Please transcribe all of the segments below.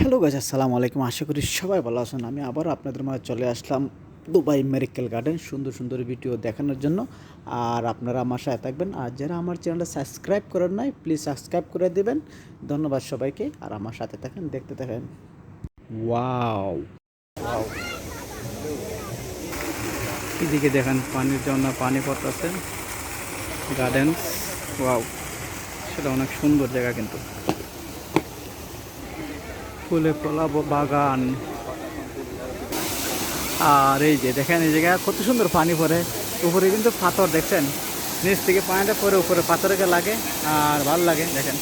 Hello গাছ আসসালামু আলাইকুম। আশা করি সবাই ভালো আছেন। আমি আবার আপনাদের মাঝে চলে আসলাম দুবাই মেরিকেল গার্ডেন সুন্দর সুন্দর ভিডিও দেখানোর জন্য। আর আপনারা আমার সাথে থাকবেন। আর যারা আমার চ্যানেলটা সাবস্ক্রাইব করেন নাই, প্লিজ সাবস্ক্রাইব করে দেবেন। ধন্যবাদ সবাইকে। আর আমার সাথে থাকেন, দেখতে থাকেন। ওয়াও। এদিকে দেখেন, পানির জন্য পানি পড়তেছে। Garden wow. সেটা অনেক সুন্দর জায়গা কিন্তু। ফুলে ফলা বাগান। আর এই যে দেখেন, এই জায়গায় কত সুন্দর পানি পড়ে। উপরে কিন্তু পাথর, দেখছেন? নিচ থেকে পানিটা পরে উপরে পাথরকে লাগে, আর ভালো লাগে, দেখেন।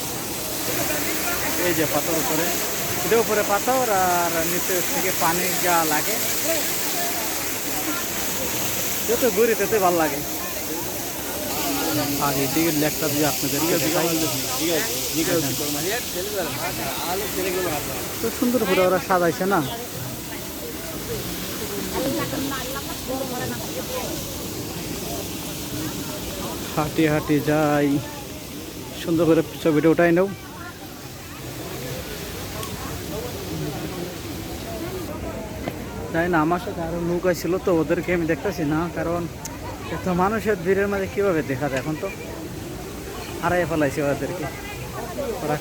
এই যে পাথর উপরে। এটা উপরে পাথর, আর নিচে থেকে পানি যা লাগে। যত ঘুরি তত ভালো লাগে। আর এদিকে লেকটা দিয়ে আপনাদেরকে তো সুন্দর করে ওরা সাজাইছে না? হাঁটি হাঁটি যাই। সুন্দর করে ছবিটা ওটাই নেও। তাই না, আমার সাথে আরও নৌকা ছিল তো, ওদেরকে আমি দেখতেছি না, কারণ এত মানুষের ভিড়ের মাঝে কীভাবে দেখা যায় এখন তো? হারাই ফেলাইছে ওদেরকে।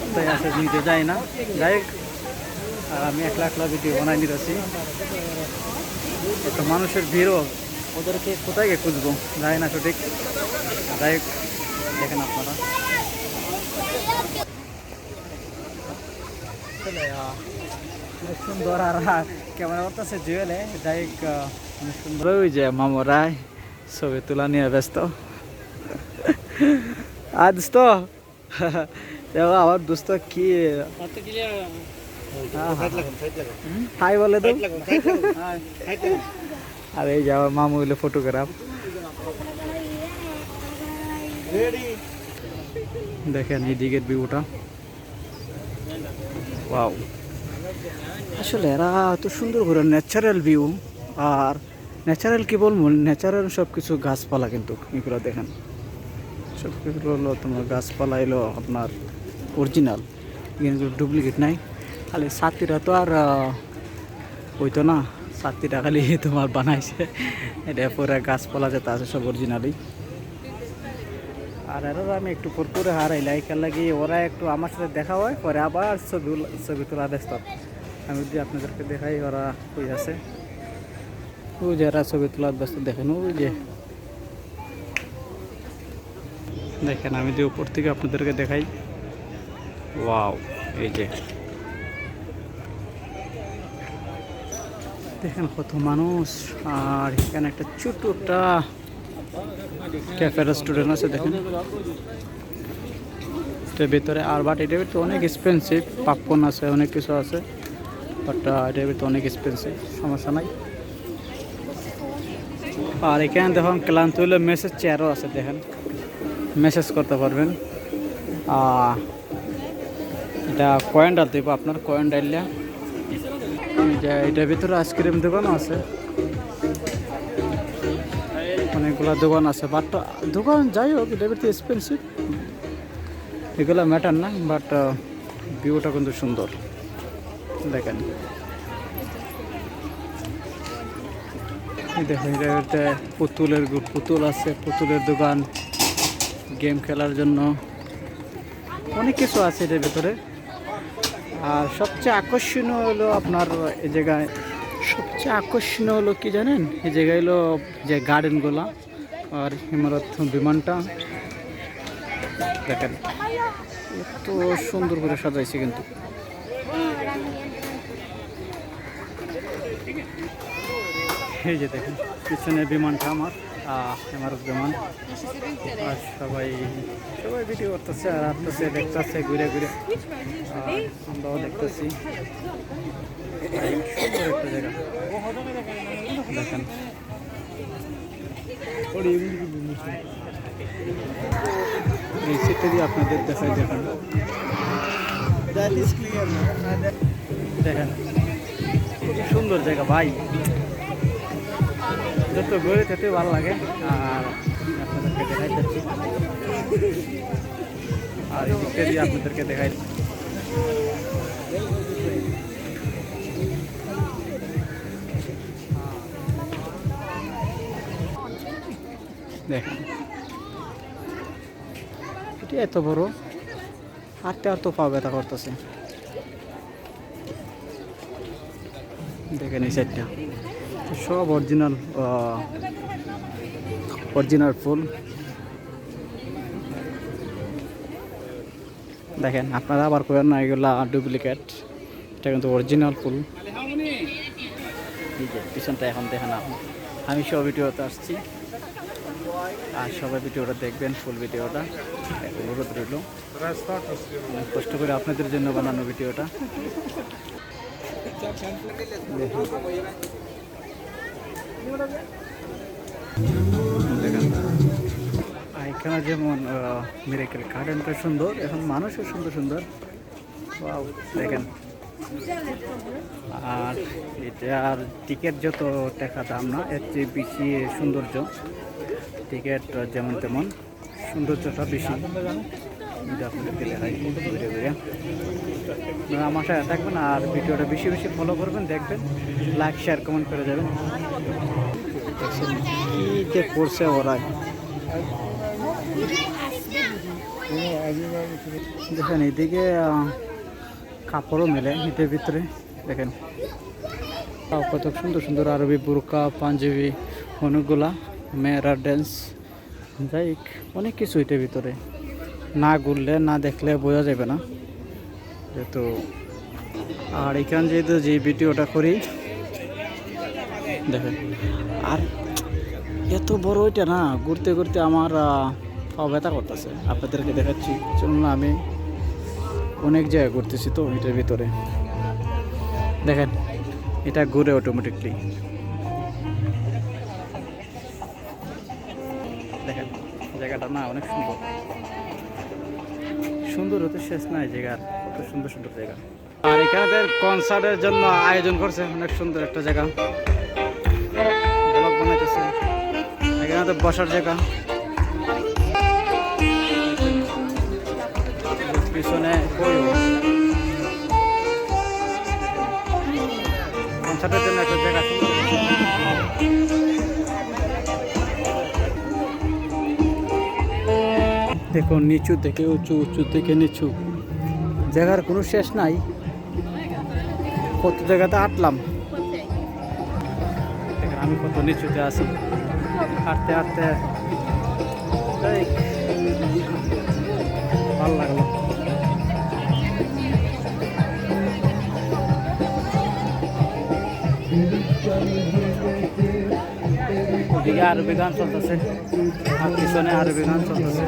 কোথায় আছে নিতে যায় না। যাই আর আমি একলা একলা ভিডিও বানাই নিতেছি। এত মানুষের ভিড়ও। ওদেরকে কোথায় গিয়ে খুঁজবো? যায় না সঠিক। যাই দেখেন আপনারা। সুন্দর আর ক্যামেরা করতেছে জুয়েলে। যাই সুন্দর। ওই যে মামরাই ছবি তোলা নিয়ে ব্যস্ত। আর দোস্ত দেখো আমার দোস্ত কি হাই বলে তো আর এই যে আমার মামু হইল ফটোগ্রাফ দেখেন এই দিকের ভিউটা ওয়াও আসলে এরা এত সুন্দর করে ন্যাচারাল ভিউ আর ন্যাচারাল কি বলব? ন্যাচারাল সব কিছু গাছপালা কিন্তু, এগুলো দেখেন। সব কিছু হলো তোমার গাছপালা এলো আপনার অরিজিনাল কিন্তু ডুপ্লিকেট নাই। খালি সাতিরা তো আর ওই তো না সাতিটা খালি তোমার বানাইছে। এটা পুরো গাছপালা যেটা আছে সব অরিজিনালই আর এরা আমি একটু পরপুরে হারাই লাইকার লাগি, ওরা একটু আমার সাথে দেখা হয়, পরে আবার ছবি ছবি তোলা ব্যস্ত। আমি যদি আপনাদেরকে দেখাই, ওরা ওই আছে? ওই যে এরা ছবি তোলার ব্যস্ত দেখেন, ওই যে। দেখেন, আমি যে উপর থেকে আপনাদেরকে দেখাই। ওয়াও, এই যে। দেখেন কত মানুষ, আর এখানে একটা ছোট্ট ক্যাফে রেস্টুরেন্ট আছে, দেখেন। এটার ভিতরে আর, বাট এটার ভিতরে অনেক এক্সপেন্সিভ পাপকর্ন আছে, অনেক কিছু আছে বাট এটার ভিতরে অনেক এক্সপেন্সিভ সমস্যা নাই। আর এখানে দেখুন ক্লান্ত হইলে মেসেজ চেয়ারও আছে, দেখেন। মেসেজ করতে পারবেন। এটা কয়েন ডাল দেবো আপনার কয়েন যে এটার ভিতরে আইসক্রিম দোকানও আছে। অনেকগুলো দোকান আছে বাট দোকান যাই হোক, এটার ভিতরে এক্সপেন্সিভ এগুলো ম্যাটার না বাট ভিউটা কিন্তু সুন্দর। দেখেন। দেখেন ভিতরে পুতুলের পুতুল আছে, পুতুলের দোকান, গেম খেলার জন্য। অনেক কিছু আছে এটার ভিতরে। আর সবচেয়ে আকর্ষণীয় হলো আপনার এই জায়গায়, সবচেয়ে আকর্ষণীয় হলো কি জানেন? এই জায়গায় হলো যে গার্ডেনগুলো আর ইমারত বিমানটা। দেখেন, এত সুন্দর করে সাজাইছে কিন্তু। এই যে দেখেন পিছনে বিমানটা আমার ইমারত বিমান। আর সবাই সবাই ভিডিও করতেছে আর আসতেছে দেখতেছে, ঘুরে ঘুরে। আমরাও দেখতেছি। সুন্দর একটা জায়গা দেখেন। এই সিটটা দিয়ে আপনাদের দেখাই, দেখেন। দেখেন। সুন্দর জায়গা, ভাই। যত গড়ে ততই ভালো লাগে। আর আপনাদেরকে দেখাই যাচ্ছি আর এই দিয়ে আপনাদেরকে দেখাই দেখেন। এটি এত বড়, হাঁটতে আর তো পা ব্যথা করতেছে। দেখেন এই সাইডটা সব অরিজিনাল অরিজিনাল ফুল। দেখেন, আপনারা আবার করেন না, এগুলা ডুপ্লিকেট এটা কিন্তু অরিজিনাল ফুল। পিছনটা এখন দেখেন আমি সব ভিডিওতে আসছি। আর সবাই ভিডিওটা দেখবেন, ফুল ভিডিওটা। অনুরোধ রইল। কষ্ট করে আপনাদের জন্য বানানো ভিডিওটা। এখানে যেমন মিরাকেল গার্ডেনটা সুন্দর, এখন মানুষও সুন্দর সুন্দর। দেখেন। আর এটার টিকিট যত টাকা দাম না, এর চেয়ে বেশি সৌন্দর্য। টিকিট যেমন তেমন, সৌন্দর্যটা বেশি। দেখাই ঘুরে ঘুরে আমার সাথে থাকবেন আর ভিডিওটা বেশি বেশি ফলো করবেন দেখবেন লাইক শেয়ার কমেন্ট করে যাবেন। কি করছে ওরা? দেখেন এদিকে কাপড়ও মেলে এটার ভিতরে দেখেন। কত সুন্দর সুন্দর আরবি বুরকা পাঞ্জাবি অনেকগুলা মেয়েরা ড্যান্স যাই অনেক কিছু এটার ভিতরে। না ঘুরলে না দেখলে বোঝা যাবে না। যেহেতু আর এখান যেহেতু যে ভিডিওটা করি দেখেন। আর এত বড় ওইটা না ঘুরতে ঘুরতে আমার আহ, পা ব্যথা করতেছে। আপনাদেরকে দেখাচ্ছি। চলুন আমি অনেক জায়গায় ঘুরতেছি তো এটার ভিতরে। দেখেন এটা ঘুরে অটোমেটিকলি দেখেন জায়গাটা না অনেক সুন্দর। সুন্দর হতে শেষ নাই জায়গার। কত সুন্দর সুন্দর জায়গা। আর এখানে কনসার্টের জন্য আয়োজন করছে, অনেক সুন্দর একটা জায়গা। বানাইতেছে। এখানে বসার জায়গা। পিছনে কনসার্টের জন্য একটা জায়গা। দেখুন নিচু থেকে উঁচু উঁচু থেকে নিচু। জায়গার কোনো শেষ নাই। কত জায়গাতে আটলাম। আমি কত নিচুতে আছি। হাঁটতে হাঁটতে। ভালো লাগল। ওদিকে আরবি গান চলতেছে। আর পিছনে আরবি গান চলতেছে।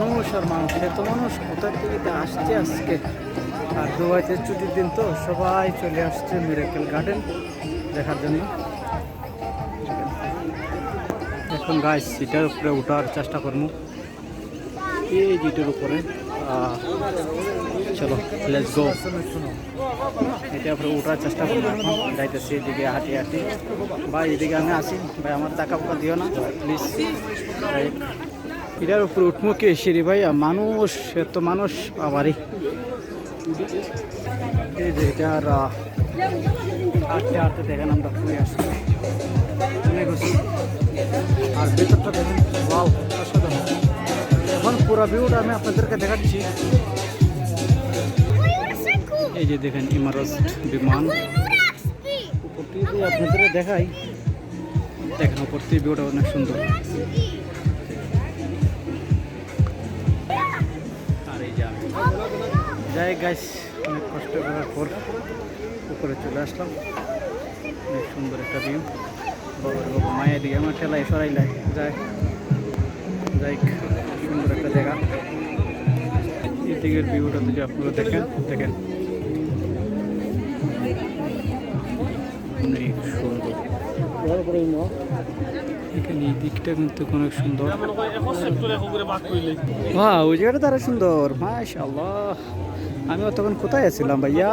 মানুষ আর মানুষ এত মানুষ কোথা থেকে আসছে আজকে? আর দুবাইতে ছুটির দিন তো, সবাই চলে আসছে মিরাকেল গার্ডেন দেখার জন্য। এখন গাছ সিটার উপরে ওঠার চেষ্টা করব। এই জিটের উপরে। চলো লেটস গো এটা উপরে ওঠার চেষ্টা করব যাইতেছি এদিকে হাঁটি হাঁটি। ভাই, এদিকে আমি আসি। ভাই, আমার টাকা পোকা দিও না। প্লিজ এটার উপরে উঠবো কে, সিঁড়ি ভাই মানুষ এত মানুষ আবারই এই যে এটার হাঁটতে হাঁটতে দেখেন আমরা ঘুরে আসছি আর ভেতরটা দেখেন, ওয়াও, অসাধারণ। এখন পুরো ভিউটা আমি আপনাদেরকে দেখাচ্ছি। এই যে দেখেন, ইমারত বিমান। উপর থেকে যদি আপনাদের দেখাই। দেখেন, উপর থেকে ভিউটা অনেক সুন্দর। যাই গাছ অনেক কষ্ট করার পর উপরে চলে আসলাম অনেক সুন্দর একটা ভিউ বাবার বাবা মায়ের দিকে আমার ঠেলায় সরাইলাই যাই যাই সুন্দর একটা জায়গা এই দিকের ভিউটা যদি আপনারা দেখেন দেখেন সুন্দর এখানে এই দিকটা কিন্তু অনেক সুন্দর হ্যাঁ ওই জায়গাটা তারা সুন্দর মাশাল্লাহ আমি তখন কোথায় আছিলাম ভাইয়া?